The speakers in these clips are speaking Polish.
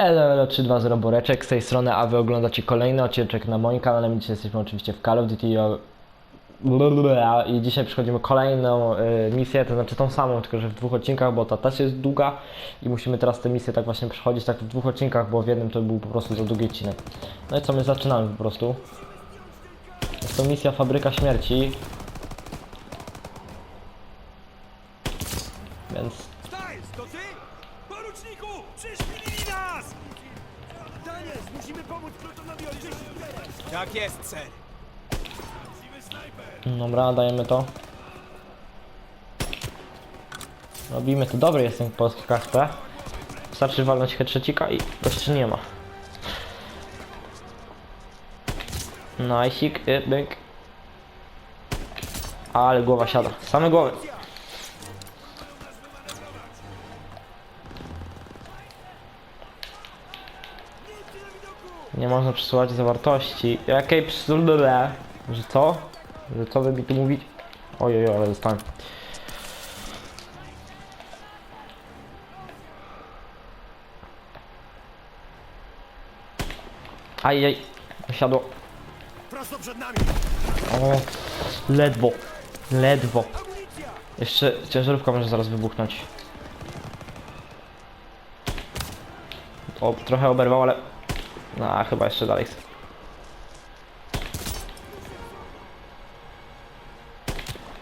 Elo, elo 320 Boreczek z tej strony, a wy oglądacie kolejny odcinek na moim kanale. My dzisiaj jesteśmy oczywiście w Call of Duty i dzisiaj przechodzimy kolejną y, misję, to znaczy tą samą, tylko że w dwóch odcinkach, bo ta też jest długa i musimy teraz tę misję tak właśnie przechodzić tak w dwóch odcinkach, bo w jednym to był po prostu za długi odcinek. No i co, my zaczynamy po prostu. Jest to misja Fabryka Śmierci. Więc? Poruczniku, przyszpilili nas! Daniel, musimy pomóc Plutonowi odczyścić Tak jest, ser. Dobra, dajemy to. Robimy to. Dobry jest ten polski KSP. Wystarczy walnąć headshotcika i gości nie ma. Najsik, i byk. Ale głowa siada. Same głowy. Nie można przesuwać zawartości. Jakiej psule? Że co? Że co by mi tu mówić? Ojej, ale dostałem. Ajaj, siadło. Prosto przed nami. O, ledwo, ledwo. Jeszcze ciężarówka może zaraz wybuchnąć. O, trochę oberwał, ale... No, chyba jeszcze dalej. chce.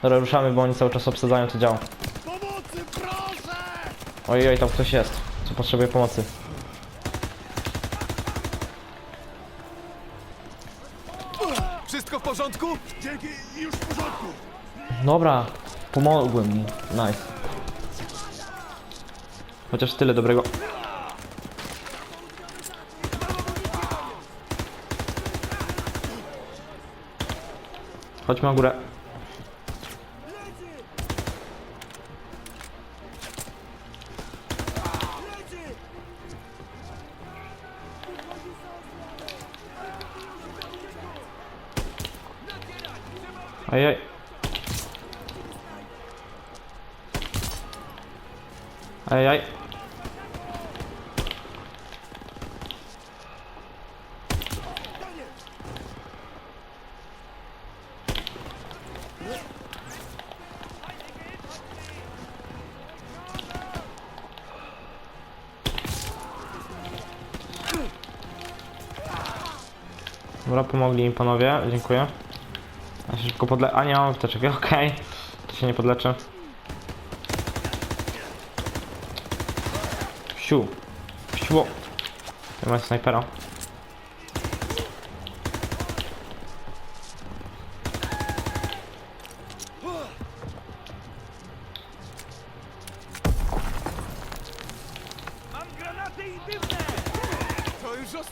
Dobra, ruszamy, bo oni cały czas obsadzają to działo. Pomocy, proszę! Ojej, tam ktoś jest, co potrzebuje pomocy. Wszystko w porządku? Dzięki, już w porządku. Dobra, pomogłem mu. Nice. Chociaż tyle dobrego. Chodźmy na górę. Ajaj. Ajaj. Dobra, pomogli mi panowie, dziękuję. Ja się szybko podle... A nie mam apteczek, okej. To się nie podleczę. Siu. Siu. Ja mam snajpera.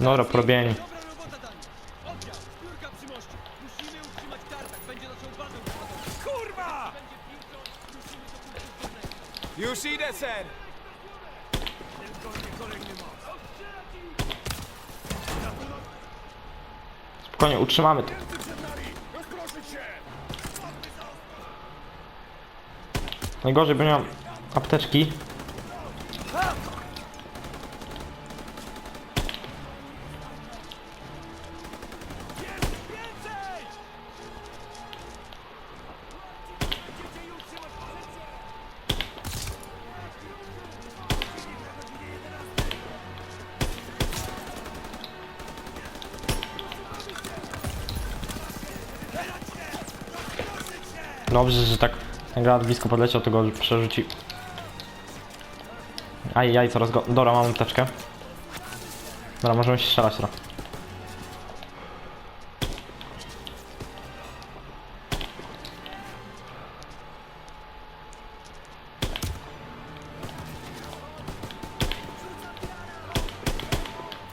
Dobra, porobieni. Już idę, most. Spokojnie, utrzymamy to. Najgorzej, bo nie mam apteczki. Dobrze, że tak granat blisko podleciał, to go przerzuci. Ajaj, coraz go... Dobra, mam apteczkę. Dobra, możemy się strzelać teraz.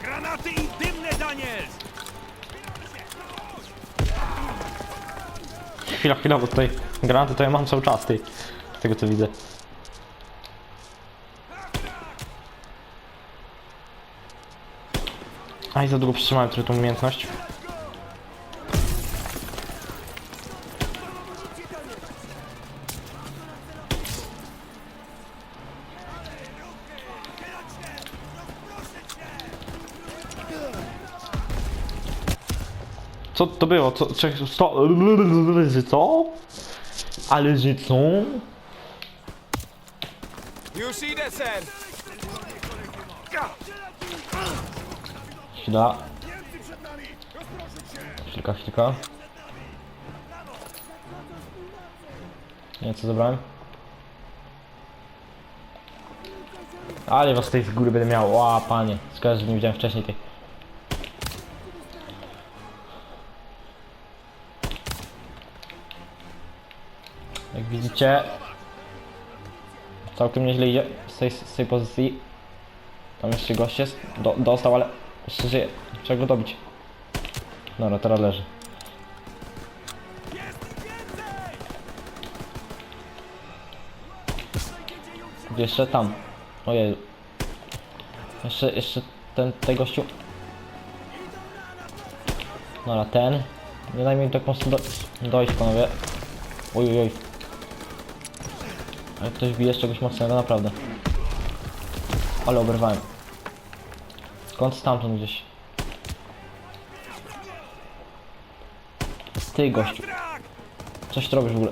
Granaty i dymne, Daniel! Chwila, chwila, bo tutaj granaty to ja mam cały czas, tej, z tego co widzę. Aj, za długo przytrzymałem tą umiejętność. Co to było? Co? Sto... Co? Ale że co? Już idę, ser! Chwila. Chwilka, chwilka. Nie, co zabrałem? Ale was tej z góry będę miał. Ła, panie. Szkoda, że nie widziałem wcześniej tej. Jak widzicie, całkiem nieźle idzie z tej, z tej pozycji. Tam jeszcze gość jest. Do, dostał, ale jeszcze żyje. Trzeba go dobić. Dobra, teraz leży. Jeszcze tam. Ojej. Jeszcze, jeszcze ten, ten gościu. Dobra, ten. Nie daj mi tak mocno do, dojść, panowie. Oj, oj. Ale ktoś bije z czegoś mocnego, naprawdę. Ale oberwałem. Skąd stamtąd gdzieś? Ty gościu, coś ty robisz w ogóle?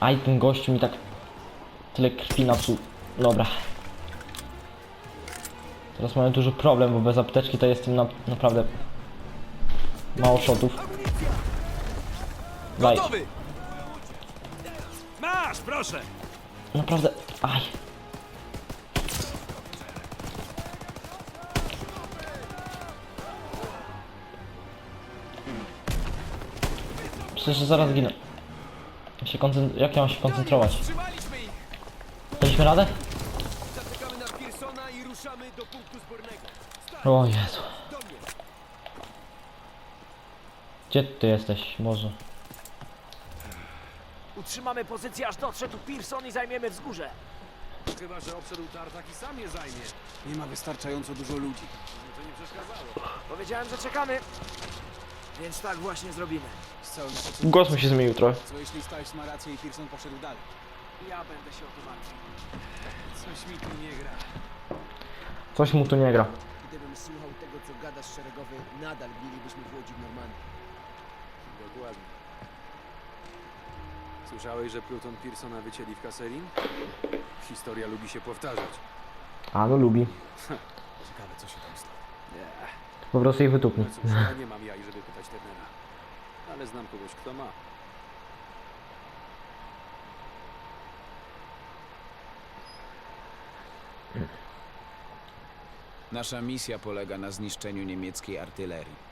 Aj, ten gościu mi tak tyle krwi napsuł. Dobra. Teraz mamy duży problem, bo bez apteczki to jestem na, naprawdę mało shotów. Daj, Gotowy! Masz, proszę! naprawdę, aj. Przecież zaraz ginę. Się Jak ja mam się koncentrować? Daliśmy radę? Zaczekamy na Pearsona i ruszamy do punktu zbornego. O Jezu. Do mnie! Gdzie ty jesteś? Może. Utrzymamy pozycję aż dotrze tu Pearson i zajmiemy wzgórze. Chyba, że obszedł tartak i sam je zajmie. Nie ma wystarczająco dużo ludzi. To nie przeszkadzało. Powiedziałem, że czekamy. Więc tak właśnie zrobimy. Z całym szacunkiem. Głos mi się zmienił trochę. Co jeśli Stiles ma rację i Pearson poszedł dalej? Ja będę się o to walczył. Coś mi tu nie gra. Coś mu tu nie gra. Gdybym słuchał tego, co gadasz szeregowy, nadal bylibyśmy w Łodzi w Normandii. Dokładnie. Słyszałeś, że pluton Pearsona wycięli w Kasserin? Historia lubi się powtarzać. A no lubi. Ciekawe, co się tam stało. Po prostu ich wytupni. No cóż, ja nie mam jaj, żeby pytać Turnera. Ale znam kogoś, kto ma. Nasza misja polega na zniszczeniu niemieckiej artylerii.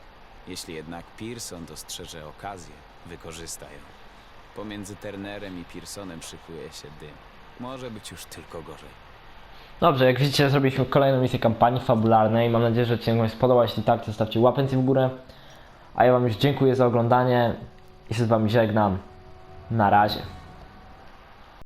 Jeśli jednak Pearson dostrzeże okazję, wykorzysta ją. Pomiędzy Turnerem i Pearsonem szykuje się dym. Może być już tylko gorzej. Dobrze, jak widzicie, zrobiliśmy kolejną misję kampanii fabularnej. Mam nadzieję, że Wam się spodobał. Jeśli tak, to zostawcie łapęcie w górę. A ja Wam już dziękuję za oglądanie i się z Wami żegnam. Na razie.